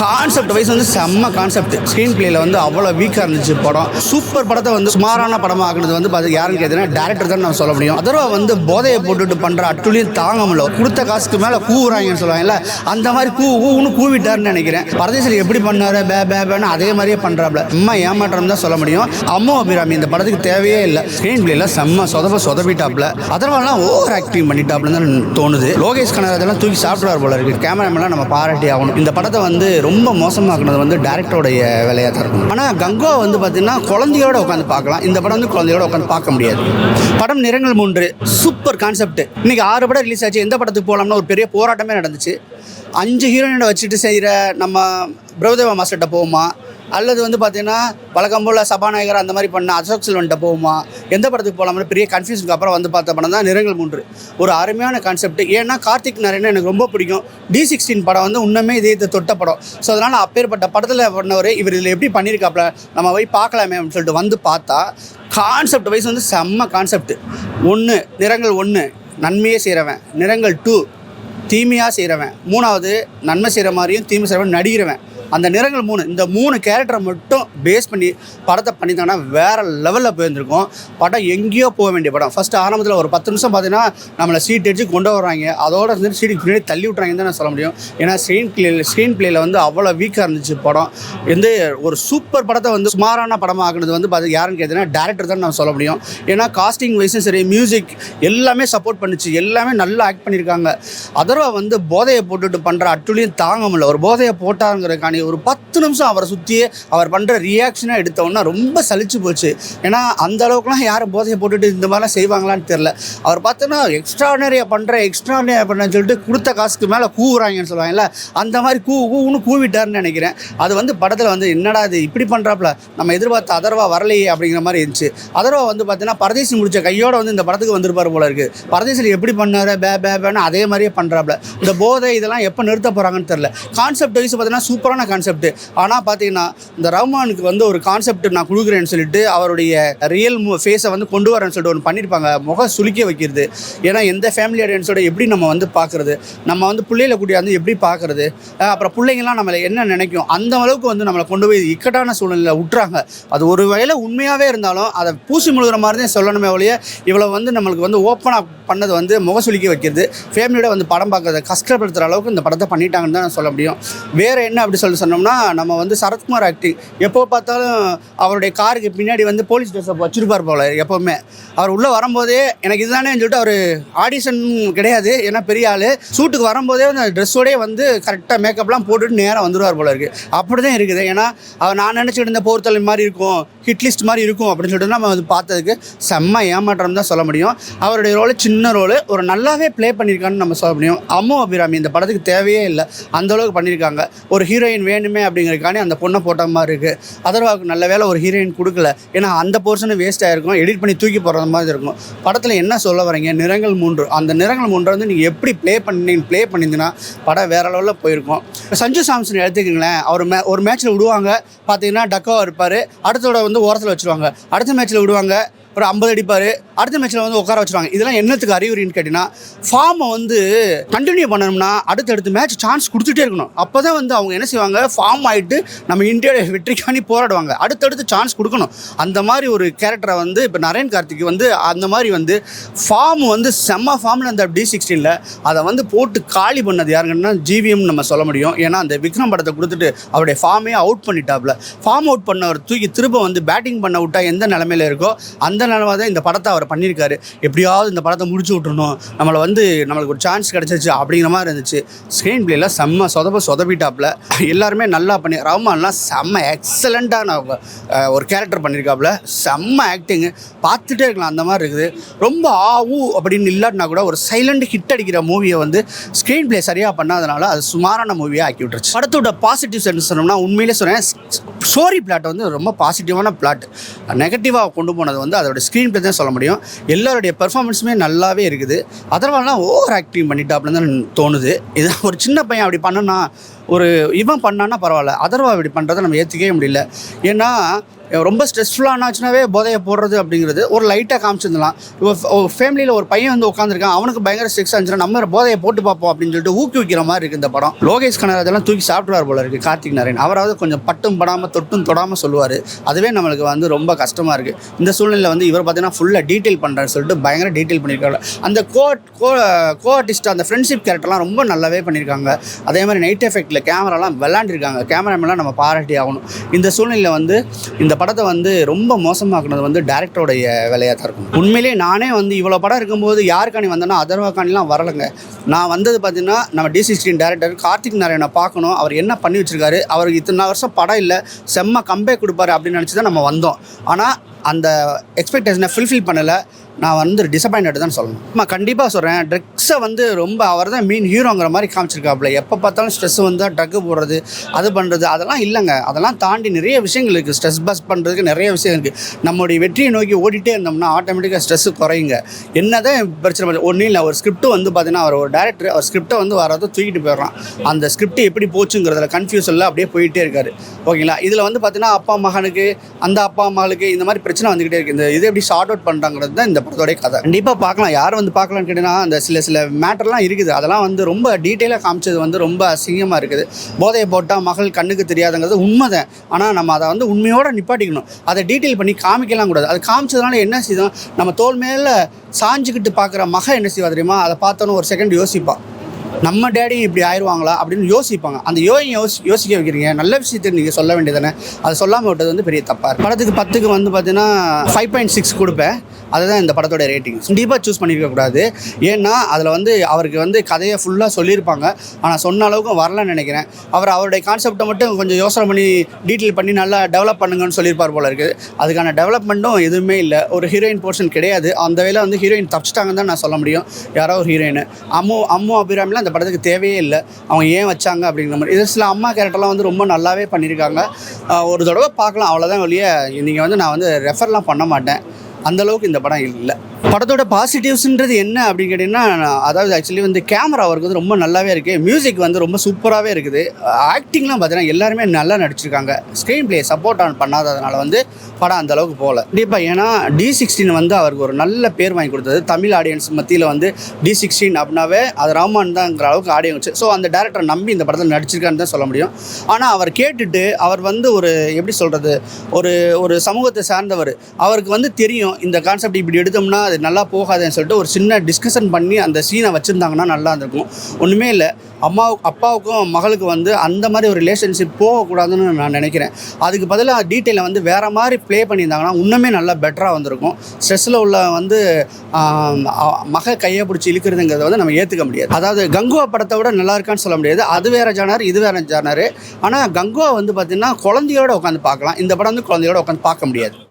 Concept wise வந்து செம்ம concept screen பிளேல வந்து அவ்வளோ வீக்காக இருந்துச்சு படம். சூப்பர் படத்தை வந்து சுமாரான படமாக ஆகுனது வந்து பார்த்து யாருன்னு கேட்டீங்கன்னா டேரக்டர் தான் நம்ம சொல்ல முடியும். அதர்வா வந்து போதையை போட்டுட்டு பண்ணுற அட்டுலியும் தாங்க முடியல. கொடுத்த காசுக்கு மேலே கூவுறாங்கன்னு சொல்லுவாங்கல்ல அந்த மாதிரி கூ ஊன்னு கூவிட்டாருன்னு நினைக்கிறேன். பரதேசில் எப்படி பண்ணாரு? பே பே பேன்னு அதே மாதிரியே பண்ணுறாப்ல அம்மா ஏமாற்றம் தான் சொல்ல முடியும். அம்மா அபிராமி இந்த படத்துக்கு தேவையே இல்லை. ஸ்க்ரீன் பிளேல செம்ம சொதப்ப சொதப்பிட்டாப்ல. அதர்வாலாம் ஓவர் ஆக்டிங் பண்ணிட்டாப்லன்னு தான் தோணுது. லோகேஷ் கனகராஜெல்லாம் தூக்கி சாப்பிடுவார் போல இருக்கு. கேமராமேன்லாம் நம்ம பாராட்டி ஆகணும். இந்த படத்தை வந்து ரொம்ப மோசமாக்குனது வந்து டேரக்டருடைய வேலையாக தான் இருக்கும். ஆனால் கங்கோ வந்து பார்த்தீங்கன்னா குழந்தையோட உட்காந்து பார்க்கலாம். இந்த படம் வந்து குழந்தையோட உட்காந்து பார்க்க முடியாது. படம் நிறங்கள் மூன்று. சூப்பர் கான்செப்ட் இன்னைக்கு ஆறு படம் ரிலீஸ் ஆச்சு. எந்த படத்துக்கு போகலாம்னு ஒரு பெரிய போராட்டமே நடந்துச்சு. அஞ்சு ஹீரோயினை வச்சுட்டு செய்கிற நம்ம பிரபுதேவா மாஸ்டர்கிட்ட போவோமா? அல்லது வந்து பார்த்தீங்கன்னா வழக்கம் போல் சபாநாயகர் அந்த மாதிரி பண்ண அசோக் செல்வன்ட்ட போகுமா எந்த படத்துக்கு போகலாம்னு பெரிய கன்ஃபியூஷனுக்கு அப்புறம் வந்து பார்த்த படம் தான் நிறங்கள் மூன்று. ஒரு அருமையான கான்செப்ட் ஏன்னா கார்த்திக் நாராயணன் எனக்கு ரொம்ப பிடிக்கும். டி சிக்ஸ்டீன் படம் வந்து இன்னுமே இதயத்தை தொட்ட படம். ஸோ அதனால் அப்பேற்பட்ட படத்தில் பண்ணவர் இவர் இதில் எப்படி பண்ணியிருக்காப்ல நம்ம போய் பார்க்கலாமே அப்படின்னு சொல்லிட்டு வந்து பார்த்தா கான்செப்ட் வைஸ் வந்து செம்ம கான்செப்ட் ஒன்று நிறங்கள் ஒன்று நன்மையே செய்கிறவன் நிறங்கள் டூ தீமையாக செய்கிறவன் மூணாவது நன்மை செய்கிற மாதிரியும் தீமை செய்கிறவன் நடிக்கிறவன் அந்த நிறங்கள் மூணு. இந்த மூணு கேரக்டரை மட்டும் பேஸ் பண்ணி படத்தை பண்ணியிருந்தாங்கன்னா வேறு லெவலில் போயிருந்திருக்கும். படம் எங்கேயோ போக வேண்டிய படம். ஃபஸ்ட்டு ஆரம்பத்தில் ஒரு பத்து நிமிஷம் பார்த்தீங்கன்னா நம்மளை சீட் அடிச்சு கொண்டு வர்றாங்க. அதோட வந்து சீட்டுக்கு பின்னாடி தள்ளி விட்றாங்கன்னு தான் நான் சொல்ல முடியும். ஏன்னா ஸ்க்ரீன் பிளே ஸ்க்ரீன் பிளேயில் வந்து அவ்வளோ வீக்காக இருந்துச்சு படம். வந்து ஒரு சூப்பர் படத்தை வந்து சுமாரான படமாக ஆகினது வந்து பார்த்து யாருன்னு கேட்டீங்கன்னா டேரக்டர் தான் நம்ம சொல்ல முடியும். ஏன்னா காஸ்டிங் வைஸும் சரி மியூசிக் எல்லாமே சப்போர்ட் பண்ணுச்சு. எல்லாமே நல்லா ஆக்ட் பண்ணியிருக்காங்க. அதர்வா வந்து போதையை போட்டுட்டு பண்ணுற அட்டுலையும் தாங்க முடியல. ஒரு போதையை போட்டாங்கிறதுக்காண்டி ஒரு பத்து நிமிஷம் அவரை சுற்றியே அவர் பண்ணுற ரியாக்ஷனாக எடுத்தோன்னா ரொம்ப சலிச்சு போச்சு. ஏன்னா அந்த அளவுக்குலாம் யாரும் போதையை போட்டுட்டு இந்த மாதிரிலாம் செய்வாங்களான்னு தெரில அவர் பார்த்தோன்னா எக்ஸ்ட்ரானரியாக பண்ணுற எக்ஸ்ட்ரானரியாக பண்ணுறேன்னு சொல்லிட்டு கொடுத்த காசுக்கு மேலே கூவுறாங்கன்னு சொல்லுவாங்கல்ல அந்த மாதிரி கூ கூன்னு கூவிட்டாருன்னு நினைக்கிறேன். அது வந்து படத்தில் வந்து என்னடா இது இப்படி பண்ணுறாப்புல நம்ம எதிர்பார்த்த அதர்வா வரலையே அப்படிங்கிற மாதிரி இருந்துச்சு. அதர்வா வந்து பார்த்தீங்கன்னா பரதேசி முடிச்ச கையோட வந்து இந்த படத்துக்கு வந்திருப்பார் போல இருக்குது பரதேசியில் எப்படி பண்ணார் பே பே பேன்னு அதே மாதிரியே பண்ணுறாப்புல இந்த போதை இதெல்லாம் எப்போ நிறுத்த போகிறாங்கன்னு தெரில கான்செப்ட் வைஸ் பார்த்தீங்கன்னா சூப்பரான கான்செப்ட் ஆனால் பார்த்தீங்கன்னா இந்த ரஹ்மானுக்கு வந்து ஒரு கான்செப்ட் நான் கொடுக்குறேன்னு சொல்லிட்டு அவருடைய ரியல் ஃபேஸை வந்து கொண்டு வரேன்னு சொல்லிட்டு ஒன்று பண்ணியிருப்பாங்க முகம் சுளிக்க வைக்கிறது. ஏன்னா எந்த ஃபேமிலி ஆடியன்ஸோட எப்படி நம்ம வந்து பார்க்குறது? நம்ம வந்து பிள்ளைகளை கூட்டியாந்து எப்படி பார்க்குறது? அப்புறம் பிள்ளைங்கள்லாம் நம்மளை என்ன நினைக்கும்? அந்த அளவுக்கு வந்து நம்மளை கொண்டு போய் இக்கட்டான சூழ்நிலையில் விட்டுறாங்க அது ஒரு வகையில் உண்மையாகவே இருந்தாலும் அதை பூசி முழுகிற மாதிரி தான் சொல்லணுமே ஒழிய இவ்வளோ வந்து நம்மளுக்கு வந்து ஓப்பனாக பண்ணது வந்து முகசுலிக்க வைக்கிறது. ஃபேமிலியோட வந்து படம் பார்க்கறத கஷ்டப்படுத்துகிற அளவுக்கு இந்த படத்தை பண்ணிட்டாங்கன்னு தான் சொல்ல முடியும். வேறு என்ன அப்படி சொல்லி சொன்னோம்னா நம்ம வந்து சரத்குமார் ஆக்டிங் எப்போ பார்த்தாலும் அவருடைய காருக்கு பின்னாடி வந்து போலீஸ் ட்ரெஸ்ஸை வச்சுருப்பார் போல எப்போவுமே. அவர் உள்ளே வரும்போதே எனக்கு இதுதானே சொல்லிட்டு அவர் ஆடிஷன் கிடையாது ஏன்னா பெரிய ஆள். சூட்டுக்கு வரும்போதே அந்த ட்ரெஸ்ஸோடய வந்து கரெக்டாக மேக்கப்லாம் போட்டுட்டு நேராக வந்துடுவார் போல இருக்குது அப்படி தான் இருக்குது. ஏன்னா அவர் நான் நினச்சிட்டு இருந்த போர்த்தலை மாதிரி இருக்கும் ஹிட் லிஸ்ட் மாதிரி இருக்கும் அப்படின்னு சொல்லிட்டு நம்ம வந்து பார்த்ததுக்கு செம்ம ஏமாற்றம் தான் சொல்ல முடியும். அவருடைய ரோல் சின்ன ரோல் ஒரு நல்லாவே ப்ளே பண்ணியிருக்கான்னு நம்ம சொல்ல முடியும். அம்மு அபிராமி இந்த படத்துக்கு தேவையே இல்லை. அந்த அளவுக்கு பண்ணியிருக்காங்க ஒரு ஹீரோயின் வேணுமே அப்படிங்கிறதுக்காண்டி அந்த பொண்ணை போட்ட மாதிரி இருக்குது அதர்வாவுக்கு நல்ல வேலை ஒரு ஹீரோயின் கொடுக்கல. ஏன்னா அந்த போர்ஷனும் வேஸ்ட் ஆகிருக்கும் எடிட் பண்ணி தூக்கி போடுற மாதிரி இருக்கும். படத்தில் என்ன சொல்ல வரீங்க? நிறங்கள் மூன்று. அந்த நிறங்கள் மூன்று வந்து நீங்கள் எப்படி ப்ளே பண்ணி ப்ளே பண்ணியிருந்தீங்கன்னா படம் வேற லெவலில் போயிருக்கும். இப்போ சஞ்சு சாம்சன் எடுத்துக்கிங்களேன். அவர் மே ஒரு மேட்ச்சில் விடுவாங்க. பார்த்தீங்கன்னா டக்கோ இருப்பார். அடுத்தோட வந்து ஓரத்தில் வச்சுருவாங்க. அடுத்த மேட்ச்சில் விடுவாங்க. ஒரு ஐம்பது அடிப்பார். அடுத்த மேட்ச்சில் வந்து உட்கார வச்சுருவாங்க. இதெல்லாம் என்னத்துக்கு அறிகுறின்னு கேட்டிங்கன்னா ஃபார்மை வந்து கண்டினியூ பண்ணணும்னா அடுத்தடுத்து மேட்ச் சான்ஸ் கொடுத்துட்டே இருக்கணும். அப்போ தான் வந்து அவங்க என்ன செய்வாங்க? ஃபார்ம் ஆகிட்டு நம்ம இந்தியாவோட வெற்றிக்காண்டி போராடுவாங்க. அடுத்தடுத்து சான்ஸ் கொடுக்கணும். அந்த மாதிரி ஒரு கேரக்டரை வந்து இப்போ நரேன் கார்த்திக் வந்து அந்த மாதிரி வந்து ஃபார்ம் வந்து செம்ம ஃபார்மில் அந்த டி சிக்ஸ்டீனில் அதை வந்து போட்டு காலி பண்ணது யாருங்கன்னா ஜிவிஎம் நம்ம சொல்ல முடியும். ஏன்னா அந்த விக்ரம் படத்தை கொடுத்துட்டு அவருடைய ஃபார்மே அவுட் பண்ணிட்டாப்ல. ஃபார்ம் அவுட் பண்ணவர் தூக்கி திரும்ப வந்து பேட்டிங் பண்ண விட்டா எந்த நிலமையில இருக்கோ அந்த நிலமை தான் இந்த படத்தை அவர் பண்ணியிருக்காரு. எப்படியாவது இந்த படத்தை முடிச்சு விட்டுறணும். நம்மளை வந்து நம்மளுக்கு ஒரு சான்ஸ் கிடச்சிருச்சு அப்படிங்கிற மாதிரி இருந்துச்சு. ஸ்க்ரீன் பிளேல செம்ம சொதப்ப சொதப்பிட்டாப்புல. எல்லாருமே நல்லா பண்ணி ரஹ்மான்லாம் செம்ம எக்ஸலண்ட்டான ஒரு கேரக்டர் பண்ணியிருக்காப்புல. செம்ம ஆக்டிங்கு பார்த்துட்டே இருக்கலாம் அந்த மாதிரி இருக்குது. ரொம்ப ஆவு அப்படின்னு இல்லாட்டினா கூட ஒரு சைலண்ட் ஹிட் அடிக்கிற மூவியை வந்து ஸ்க்ரீன் பிளே சரியாக பண்ணாதனால அது சுமாரான மூவியாக ஆக்கி விட்டுருச்சு. படத்தோட பாசிட்டிவ் சென்ஸ் சொன்னோம்னா உண்மையிலே சொன்னேன் ஸ்டோரி பிளாட் வந்து ரொம்ப பாசிட்டிவான பிளாட் நெகட்டிவாக கொண்டு போனது வந்து அதோட ஸ்க்ரீன் பிளே தான் சொல்ல முடியும். எல்லாருடைய பெர்ஃபார்மன்ஸுமே நல்லாவே இருக்குது. அதர்வாலாம் ஓவர் ஆக்டிங் பண்ணிட்டாப்லன்னு தான் தோணுது. இது ஒரு சின்ன பையன் அப்படி பண்ணனா ஒரு இவன் பண்ணான்னா பரவாயில்ல அதர்வா இப்படி பண்ணுறதை நம்ம ஏற்றுக்கவே முடியல. ஏன்னா ரொம்ப ஸ்ட்ரெஸ்ஃபுல்லானாச்சுனாவே போதையை போடுறது அப்படிங்கிறது ஒரு லைட்டாக காமிச்சிருந்தலாம். இப்போ ஃபேமிலியில் ஒரு பையன் வந்து உட்காந்துருக்கான் அவனுக்கு பயங்கர ஸ்ட்ரெஸ் ஆச்சுன்னா நம்ம போதையை போட்டு பார்ப்போம் அப்படின்னு சொல்லிட்டு ஊக்குவிக்கிற மாதிரி இருக்குது இந்த படம். லோகேஷ் கனராஜெல்லாம் தூக்கி சாப்பிடுவார் போல இருக்குது கார்த்திக் நாராயண். அவராவது கொஞ்சம் பட்டும் படாமல் தொட்டும் தொடாமல் சொல்லுவார். அதுவே நம்மளுக்கு வந்து ரொம்ப கஷ்டமாக இருக்குது இந்த சூழ்நிலையில் வந்து இவர் பார்த்தீங்கன்னா ஃபுல்லாக டீட்டெயில் பண்ணுறாரு சொல்லிட்டு பயங்கர டீட்டெயில் பண்ணியிருக்காரு அந்த கோ கோ கோ ஆர்டிஸ்ட் அந்த ஃப்ரெண்ட்ஷிப் கேரக்டர்லாம் ரொம்ப நல்லாவே பண்ணியிருக்காங்க. அதே மாதிரி நைட் எஃபெக்ட் வீட்டில் கேமராலாம் விளாண்டுருக்காங்க. கேமராமேலாம் நம்ம பாராட்டி ஆகணும். இந்த சூழ்நிலையில் வந்து இந்த படத்தை வந்து ரொம்ப மோசமாக்குனது வந்து டேரக்டருடைய வேலையாக தான் இருக்கும். உண்மையிலேயே நானே வந்து இவ்வளோ படம் இருக்கும்போது யாருக்காணி வந்தேன்னா அதர்வாக்கானிலாம் வரலைங்க. நான் வந்தது பார்த்தீங்கன்னா நம்ம டி சிக்ஸ்டீன் டேரக்டர் கார்த்திக் நாராயணை பார்க்கணும். அவர் என்ன பண்ணி வச்சிருக்காரு? அவருக்கு இத்தனை வருஷம் படம் இல்லை. செம்ம கம்பே கொடுப்பாரு அப்படின்னு நினச்சி தான் நம்ம வந்தோம். ஆனால் அந்த எக்ஸ்பெக்டேஷனை ஃபுல்ஃபில் பண்ணலை. நான் வந்து டிசப்பாயின்ட் தான் சொல்லணும். நான் கண்டிப்பாக சொல்கிறேன் ட்ரக்ஸை வந்து ரொம்ப அவர் தான் மீன் ஹீரோங்கிற மாதிரி காமிச்சிருக்காப்புல. எப்போ பார்த்தாலும் ஸ்ட்ரெஸ் வந்தால் ட்ரக்கு போடுறது அது பண்ணுறது அதெல்லாம் இல்லைங்க. அதெல்லாம் தாண்டி நிறைய விஷயங்கள் இருக்குது ஸ்ட்ரெஸ் பஸ் பண்ணுறதுக்கு நிறைய விஷயம் இருக்குது நம்மளுடைய வெற்றியை நோக்கி ஓடிட்டே இருந்தோம்னா ஆட்டோமேட்டிக்காக ஸ்ட்ரெஸ்ஸு குறையுங்க. என்னதான் பிரச்சனை ஒன்றும் இல்லை. ஒரு ஸ்கிரிப்ட்டு வந்து பார்த்தீங்கன்னா அவர் ஒரு டேரக்டர் அவர் ஸ்கிரிப்டை வந்து வரதை தூக்கிட்டு போயிடுறான். அந்த ஸ்கிரிப்ட் எப்படி போச்சுங்கிறதுல கன்ஃபியூஷனில் அப்படியே போயிட்டே இருக்காரு. ஓகேங்களா? இதில் வந்து பார்த்தீங்கன்னா அப்பா மகனுக்கு அந்த அப்பா மகளுக்கு இந்த மாதிரி பிரச்சனை வந்துக்கிட்டே இருக்குது இந்த இது எப்படி ஷார்ட் அவுட் பண்ணுறாங்கிறது தான் இந்த படத்தோடைய கதை. கண்டிப்பாக பார்க்கலாம் யார் வந்து பார்க்கலாம்னு கேட்டீங்கன்னா அந்த சில சில மேட்டர்லாம் இருக்குது. அதெல்லாம் வந்து ரொம்ப டீட்டெயிலாக காமிச்சது வந்து ரொம்ப அசிங்கமாக இருக்குது. போதையை போட்டால் மகள் கண்ணுக்கு தெரியாதுங்கிறது உண்மை தான் ஆனால் நம்ம அதை வந்து உண்மையோடு நிப்பாட்டிக்கணும். அதை டீட்டெயில் பண்ணி காமிக்கலாம் கூடாது. அது காமிச்சதுனால என்ன செய்யும் நம்ம தோல் மேலே சாஞ்சுக்கிட்டு பார்க்குற மக என்ன செய்வா தெரியுமா? அதை பார்த்தோன்னு ஒரு செகண்ட் யோசிப்பா. நம்ம டேடி இப்படி ஆயிடுவாங்களா அப்படின்னு யோசிப்பாங்க. அந்த யோகி யோசி யோசிக்க வைக்கிறீங்க. நல்ல விஷயத்தை நீங்கள் சொல்ல வேண்டியதானே அதை சொல்லாமல் விட்டது வந்து பெரிய தப்பாக இருக்கு. படத்துக்கு பத்துக்கு வந்து பார்த்தீங்கன்னா ஃபைவ் பாயிண்ட் சிக்ஸ் கொடுப்பேன். அதுதான் இந்த படத்தோட ரேட்டிங் கண்டிப்பாக சூஸ் பண்ணியிருக்கக்கூடாது ஏன்னா அதில் வந்து அவருக்கு வந்து கதையை ஃபுல்லாக சொல்லியிருப்பாங்க. ஆனால் சொன்ன அளவுக்கு வரலன்னு நினைக்கிறேன். அவர் அவருடைய கான்செப்டை மட்டும் கொஞ்சம் யோசனை பண்ணி டீட்டெயில் பண்ணி நல்லா டெவலப் பண்ணுங்கன்னு சொல்லியிருப்பார் போல இருக்குது அதுக்கான டெவலப்மெண்ட்டும் எதுவுமே இல்லை. ஒரு ஹீரோயின் போர்ஷன் கிடையாது. அந்த வேலை வந்து ஹீரோயின் தப்பிச்சிட்டாங்கன்னு தான் நான் சொல்ல முடியும். யாரோ ஒரு ஹீரோயின் அம்மு அம்மு அபிராமிலாம் அந்த படத்துக்கு தேவையே இல்லை. அவங்க ஏன் வச்சாங்க அப்படிங்கிற மாதிரி. இது சில அம்மா கேரக்டர்லாம் வந்து ரொம்ப நல்லாவே பண்ணியிருக்காங்க. ஒரு தடவை பார்க்கலாம். அவ்வளோதான் வெளியே நீங்கள் வந்து நான் வந்து ரெஃபர்லாம் பண்ண மாட்டேன். அந்த அளவுக்கு இந்த படம் இல்லை. படத்தோட பாசிட்டிவ்ஸ்ன்றது என்ன அப்படின்னு கேட்டிங்கன்னா நான் அதாவது ஆக்சுவலி வந்து கேமரா ஒர்க் வந்து ரொம்ப நல்லாவே இருக்குது மியூசிக் வந்து ரொம்ப சூப்பராகவே இருக்குது. ஆக்டிங்லாம் பார்த்தீங்கன்னா எல்லாருமே நல்லா நடிச்சிருக்காங்க. ஸ்க்ரீன் ப்ளே சப்போர்ட் ஆன் பண்ணாததுனால வந்து படம் அந்த அளவுக்கு போகல. கண்டிப்பாக ஏன்னா டி சிக்ஸ்டீன் வந்து அவருக்கு ஒரு நல்ல பேர் வாங்கி கொடுத்தது. தமிழ் ஆடியன்ஸ் மத்தியில் வந்து டி சிக்ஸ்டீன் அப்படின்னாவே அது ராமான் தான்ங்கிற அளவுக்கு ஆடியன்ஸ் ஸோ அந்த டேரக்டர் நம்பி இந்த படத்தில் நடிச்சிருக்கான்னு தான் சொல்ல முடியும். ஆனால் அவர் கேட்டுட்டு அவர் வந்து ஒரு எப்படி சொல்கிறது ஒரு ஒரு சமூகத்தை சார்ந்தவர். அவருக்கு வந்து தெரியும் இந்த கான்செப்ட் இப்படி எடுத்தோம்னா அது நல்லா போகாதுன்னு சொல்லிட்டு ஒரு சின்ன டிஸ்கஷன் பண்ணி அந்த சீனை வச்சுருந்தாங்கன்னா நல்லா இருந்திருக்கும். ஒன்றுமே இல்லை. அம்மா அப்பாவுக்கும் மகளுக்கு வந்து அந்த மாதிரி ஒரு ரிலேஷன்ஷிப் போகக்கூடாதுன்னு நான் நினைக்கிறேன். அதுக்கு பதிலாக டீட்டெயிலை வந்து வேறு மாதிரி ப்ளே பண்ணியிருந்தாங்கன்னா இன்னுமே நல்லா பெட்டராக வந்திருக்கும். ஸ்ட்ரெஸ்ஸில் உள்ள வந்து மக கையை பிடிச்சி இழுக்கிறதுங்கிறத வந்து நம்ம ஏற்றுக்க முடியாது. அதாவது கங்குவா படத்தை விட நல்லா இருக்கான்னு சொல்ல முடியாது. அது வேறு ஜானர் இது வேறு ஜானர் ஆனால் கங்குவா வந்து பார்த்திங்கன்னா குழந்தையோட உட்காந்து பார்க்கலாம். இந்த படம் வந்து குழந்தையோட உட்காந்து பார்க்க முடியாது.